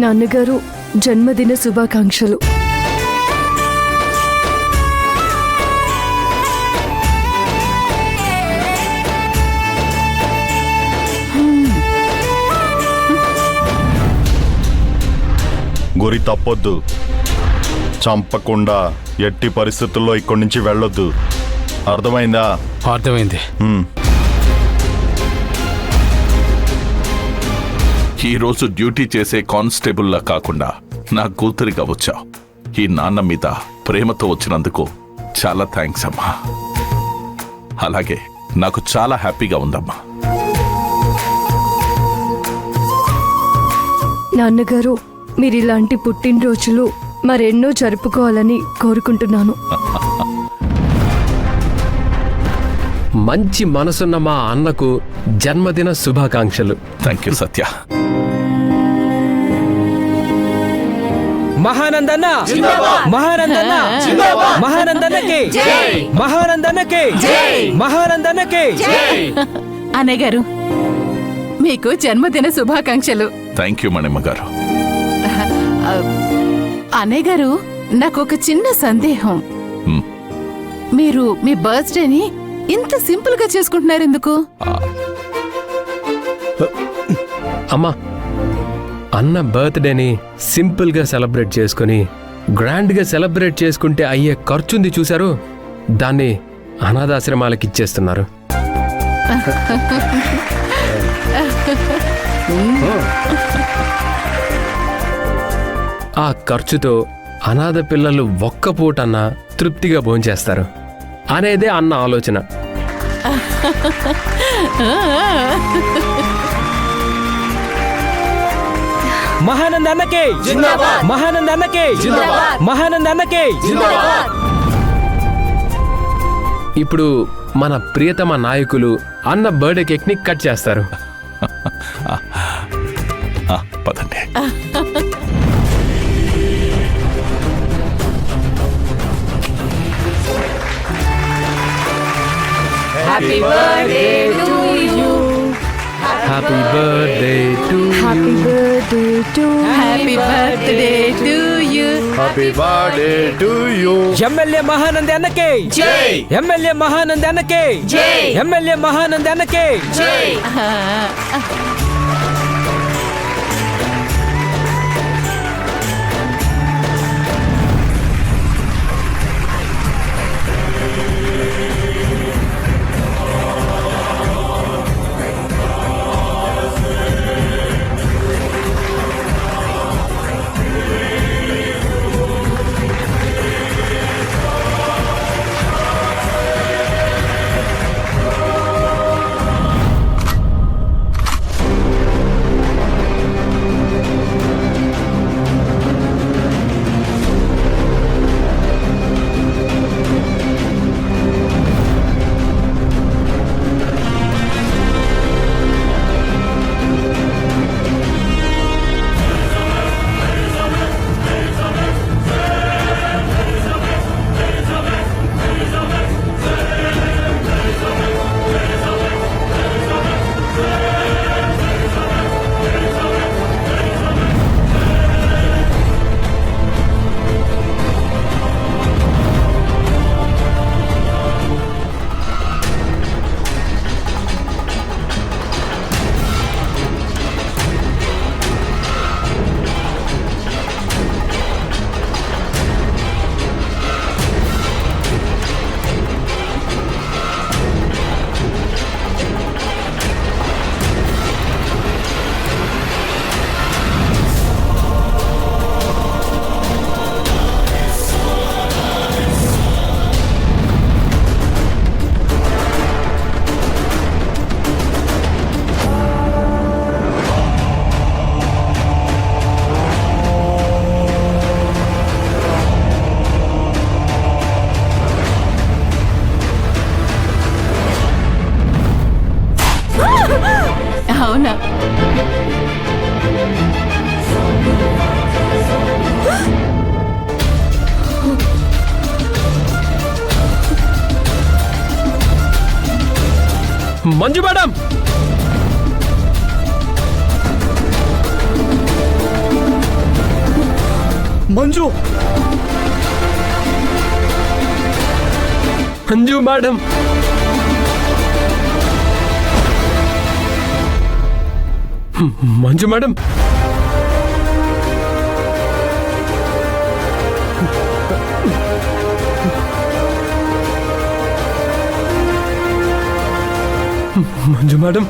నాన్నగారు జన్మదిన శుభాకాంక్షలు. గురి తప్పొద్దు. చంపకుండా ఎట్టి పరిస్థితుల్లో ఇక్కడి నుంచి వెళ్ళొద్దు. అర్థమైందా? అర్థమైంది. హ్మ్. ఈ రోజు డ్యూటీ చేసే కానిస్టేబుల్లా కాకుండా నా కూతురిగా వచ్చావు. ఈ నాన్న మీద ప్రేమతో వచ్చినందుకు చాలా థ్యాంక్స్ అమ్మా. అలాగే నాకు చాలా హ్యాపీగా ఉందమ్మా. నాన్నగారు మీరు ఇలాంటి పుట్టినరోజులు మరెన్నో జరుపుకోవాలని కోరుకుంటున్నాను. మంచి మనసున్న మా అన్నకు జన్మదిన శుభాకాంక్షలు. థ్యాంక్ యూ సత్య మహానందన్న. మహానందన్న. మహానందన్నకి. మహానందన్నకి. మహానందన్నకి. అన్నయ్య గారు మీకు జన్మదిన శుభాకాంక్షలు. థ్యాంక్ యూ మణిమ్మ గారు. అన్నయ్య గారు నాకు ఒక చిన్న సందేహం. మీరు మీ బర్త్డేని ఇంత సింపుల్గా చేసుకుంటున్నారు ఎందుకు అమ్మా అన్న బర్త్డేని సింపుల్గా సెలబ్రేట్ చేసుకుని గ్రాండ్గా సెలబ్రేట్ చేసుకుంటే అయ్యే ఖర్చుంది చూశారు? దాన్ని అనాథాశ్రమాలకు ఇచ్చేస్తున్నారు. ఆ ఖర్చుతో అనాథ పిల్లలు ఒక్క పూటన్నా తృప్తిగా భోంచేస్తారు. అనేదే అన్న ఆలోచన. మహానందన్నకి మహానందన్నకి మహానందన్నకి ఇప్పుడు మన ప్రియతమ నాయకులు అన్న బర్త్డే కేక్ని కట్ చేస్తారు. పదండి. Happy birthday to happy birthday to happy birthday to you MLA Mahanandi అన్నకి ఎమ్మెల్యే మహానంది అన్నకి ఎమ్మెల్యే మహానంది అన్నకి అవునా Manju madam Manju Manju madam Manju madam Manju madam